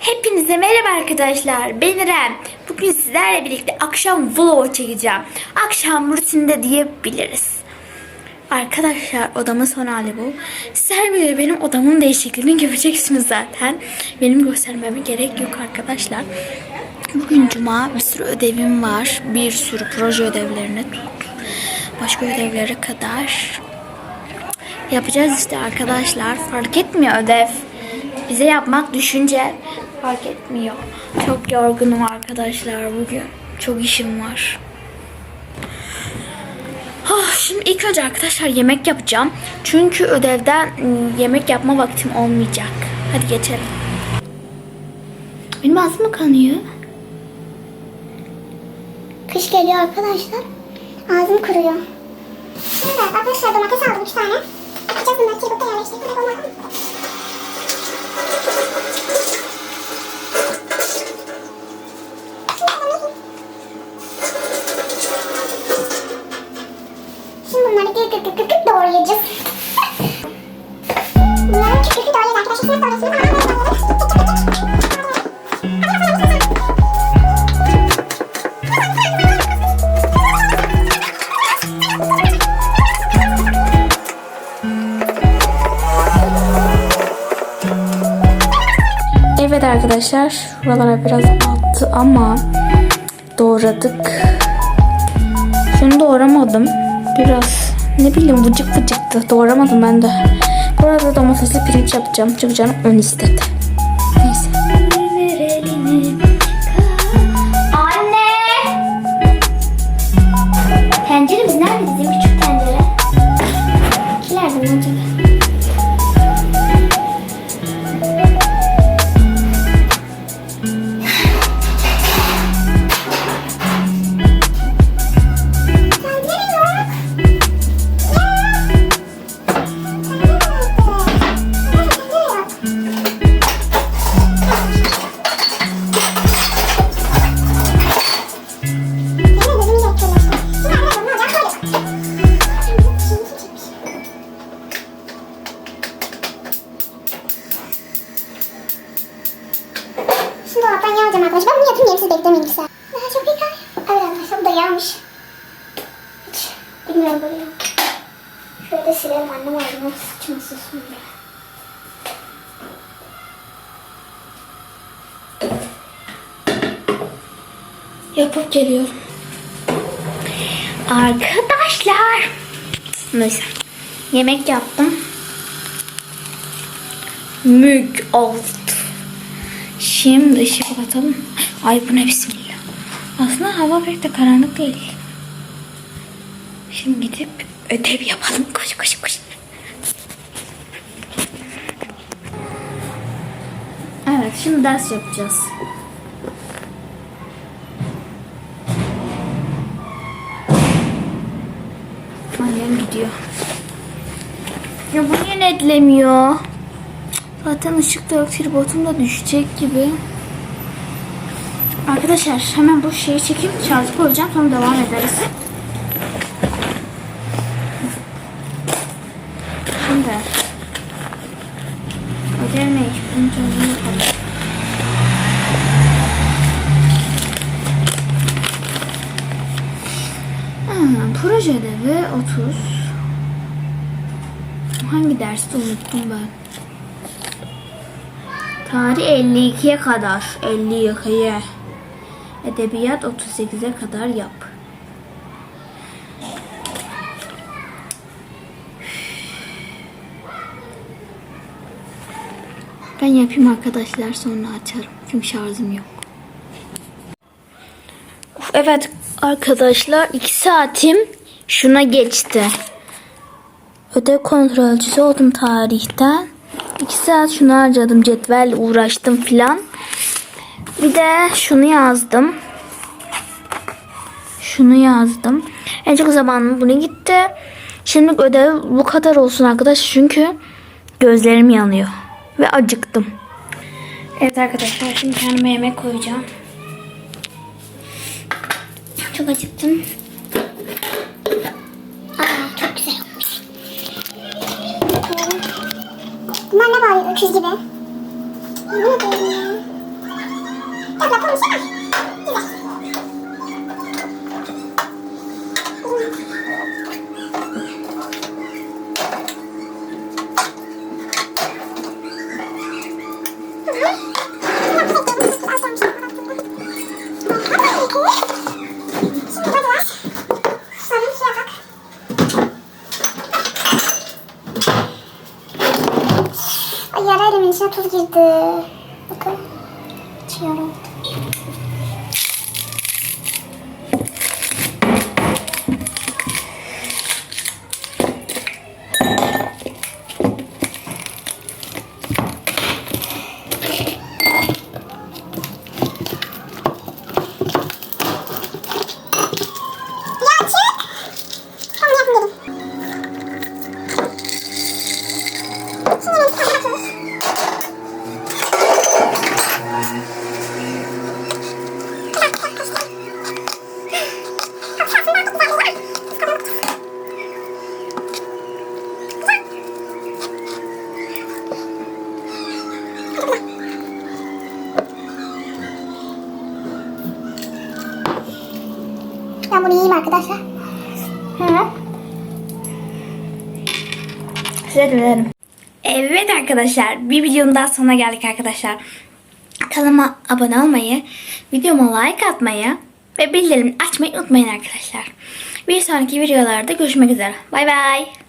Hepinize merhaba arkadaşlar. Ben İrem. Bugün sizlerle birlikte akşam vlog çekeceğim. Akşam rutininde diyebiliriz. Arkadaşlar odamın son hali bu. Sizler bile benim odamın değişikliğini göreceksiniz zaten. Benim göstermeme gerek yok arkadaşlar. Bugün cuma bir sürü ödevim var. Bir sürü proje ödevlerini tut. Başka ödevlere kadar yapacağız işte arkadaşlar. Fark etmiyor ödev. Bize yapmak düşünce fark etmiyor. Çok yorgunum arkadaşlar bugün. Çok işim var. Ah, şimdi ilk önce arkadaşlar yemek yapacağım. Çünkü ödevden ım, yemek yapma vaktim olmayacak. Hadi geçelim. Benim ağzım mı kanıyor? Kış geliyor arkadaşlar. Ağzım kuruyor. Şimdi arkadaşlar domates aldım 3 tane. Yapacağız bunları tripodda yerleştirip böyle olmadı mı? Şimdi gır gır gır gır doğrayacağız. Bunları küp küp doğrayacağız arkadaşlar. Şimdi doğrayalım. Evet arkadaşlar şuralara biraz attı ama doğradık. Şunu doğramadım. Biraz ne bileyim vıcık vıcıktı. Doğramadım ben de. Bu arada domatesli pirinç yapacağım. Çünkü canım ön istedi. Şimdi dolaptan yağ alacağım arkadaşlar. Ben bunu yapayım yerim siz beklemeyin bir saat. Daha çok yıkar. Evet arkadaşlar bu da yağmış. Hiç bilmiyorum böyle yağ. Şöyle de silerim annem ağzına sıçmasın sonra. Yapıp geliyorum. Arkadaşlar. Neyse. Yemek yaptım. Mük oldu. Şimdi ışığı kapatalım. Ay bu ne bismillah. Aslında hava pek de karanlık değil. Şimdi gidip ödev yapalım. Koş koş koş. Evet şimdi ders yapacağız. Annem gidiyor. Ya bu niye netlemiyor? Zaten ışık da yok. Tripodum da düşecek gibi. Arkadaşlar hemen bu şeyi çekip şarjı koyacağım. Sonra devam ederiz. Şimdi. Ödev ne? Bunun çözümünü yapalım. Hmm, proje ödevi 30. Hangi dersi unuttum ben. Tarih 52'ye kadar. 52'ye. Edebiyat 38'e kadar yap. Ben yapayım arkadaşlar sonra açarım. Çünkü şarjım yok. Evet arkadaşlar 2 saatim şuna geçti. Ödev kontrolcüsü oldum tarihten. 2 saat şunu harcadım cetvel uğraştım filan. Bir de şunu yazdım. Şunu yazdım. En çok zamanım bunu gitti. Şimdi ödev bu kadar olsun arkadaşlar çünkü gözlerim yanıyor. Ve acıktım. Evet arkadaşlar şimdi kendime yemek koyacağım. Çok acıktım. Öküz gibi? Ne yapıyorum ya? Yapılmış ama. Güzel. Ay yara elimin içine tuz girdi. Bakın. Açıyorum. Ben bunu yiyeyim arkadaşlar. Hı. Size dilerim. Evet arkadaşlar bir videonun daha sonuna geldik arkadaşlar. Kanalıma abone olmayı, videoma like atmayı ve bildirim açmayı unutmayın arkadaşlar. Bir sonraki videolarda görüşmek üzere. Bay bay.